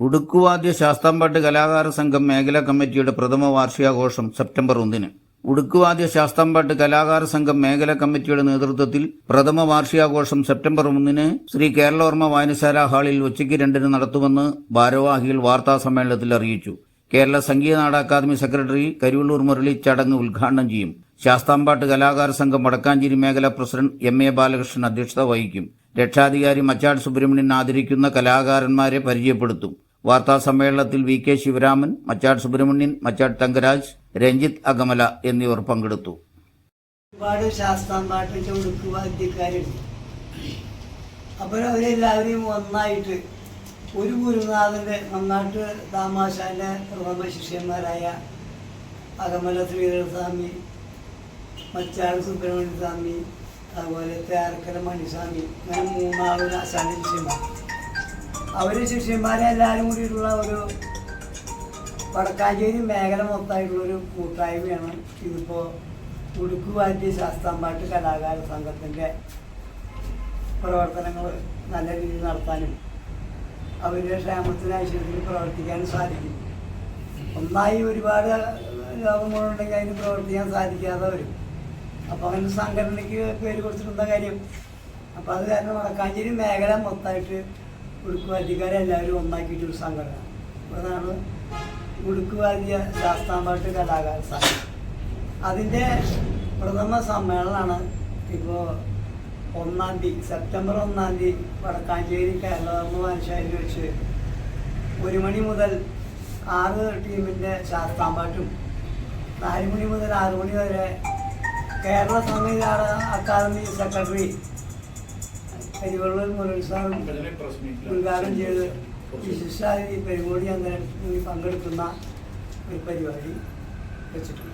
ഉടുക്കുവാദ്യ ശാസ്താംപാട്ട് കലാകാര സംഘം മേഖലാ കമ്മിറ്റിയുടെ പ്രഥമ വാർഷികാഘോഷം സെപ്റ്റംബർ ഒന്നിന്. ഉടുക്കുവാദ്യ ശാസ്താംപാട്ട് കലാകാര സംഘം മേഖലാ കമ്മിറ്റിയുടെ നേതൃത്വത്തിൽ പ്രഥമ വാർഷികാഘോഷം സെപ്റ്റംബർ ഒന്നിന് ശ്രീ കേരളവർമ്മ വായനശാല ഹാളിൽ ഉച്ചയ്ക്ക് രണ്ടിന് നടത്തുമെന്ന് ഭാരവാഹികൾ വാർത്താ സമ്മേളനത്തിൽ അറിയിച്ചു. കേരള സംഗീത നാട അക്കാദമി സെക്രട്ടറി കരുവള്ളൂർ മുരളി ചടങ്ങ് ഉദ്ഘാടനം ചെയ്യും. ശാസ്താംപാട്ട് കലാകാര സംഘം വടക്കാഞ്ചേരി മേഖലാ പ്രസിഡന്റ് എം എ ബാലകൃഷ്ണൻ അധ്യക്ഷത വഹിക്കും. രക്ഷാധികാരി മച്ചാട് സുബ്രഹ്മണ്യൻ ആദരിക്കുന്ന കലാകാരന്മാരെ പരിചയപ്പെടുത്തും. വാർത്താ സമ്മേളനത്തിൽ വി കെ ശിവരാമൻ മച്ചാട് സുബ്രഹ്മണ്യൻ മച്ചാട് തങ്കരാജ് രഞ്ജിത്ത് അഗമല എന്നിവർ പങ്കെടുത്തു. ഒരുപാട് ശാസ്താംപാട്ടിന്റെ ഉടുക്ക് വാദ്യക്കാരുണ്ട്. അപ്പോൾ അവരെല്ലാവരെയും ഒന്നായിട്ട് ഒരു ഗുരുനാഥന്റെ നന്നാട്ട് താമാശാന്റെ പ്രഥമ ശിഷ്യന്മാരായ അകമല ശ്രീധര സ്വാമി മച്ചാട് സുബ്രഹ്മണ്യ സ്വാമി അതുപോലെ തേർക്കര മണിസ്വാമി അങ്ങനെ മൂന്നാളും ആശാന്റെ ശിഷ്യന്മാർ. അവർ ശിഷ്യന്മാരെ എല്ലാവരും കൂടിയിട്ടുള്ള ഒരു വടക്കാഞ്ചേരി മേഖല മൊത്തമായിട്ടുള്ളൊരു കൂട്ടായ്മയാണ്. ഇതിപ്പോൾ ഉടുക്കുവാറ്റി ശാസ്താംപാട്ട് കലാകാര സംഘത്തിന്റെ പ്രവർത്തനങ്ങൾ നല്ല രീതിയിൽ നടത്താനും അവരുടെ ക്ഷേമത്തിനായിട്ട് പ്രവർത്തിക്കാനും സാധിക്കും. ഒന്നായി ഒരുപാട് ലോകങ്ങളുണ്ടെങ്കിൽ അതിന് പ്രവർത്തിക്കാൻ സാധിക്കാതെ വരും അപ്പോൾ അങ്ങനെ സംഘടനയ്ക്ക് പേര് കൊടുത്തിട്ടുള്ള കാര്യം? അപ്പോൾ അത് കാരണം വടക്കാഞ്ചേരി മേഖല മൊത്തമായിട്ട് ഉടുക്കുവാദ്യക്കാരെല്ലാവരും ഒന്നാക്കിയിട്ടൊരു സംഘടന. അതാണ് ഉടുക്കുവാദ്യ ശാസ്താംപാട്ട് കലാകാര സംഘം. അതിന്റെ പ്രഥമ സമ്മേളനമാണ് ഇപ്പോൾ ഒന്നാം തീയതി സെപ്റ്റംബർ ഒന്നാം തീയതി വടക്കാഞ്ചേരി കേരളധർമ്മ വാനശാലയിൽ വെച്ച് ഒരു മണി മുതൽ ആറ് ടീമിന്റെ ശാസ്താംപാട്ടും നാല് മണി മുതൽ ആറ് മണി വരെ കേരള സംഗീത അക്കാദമി സെക്രട്ടറി കരിവള്ളൂർ മുരളിസാറും ഉദ്ഘാടനം ചെയ്ത് വിശിഷ്ടാതി പരിപാടി അങ്ങനെ പങ്കെടുക്കുന്ന ഒരു പരിപാടി വെച്ചിട്ടുണ്ട്.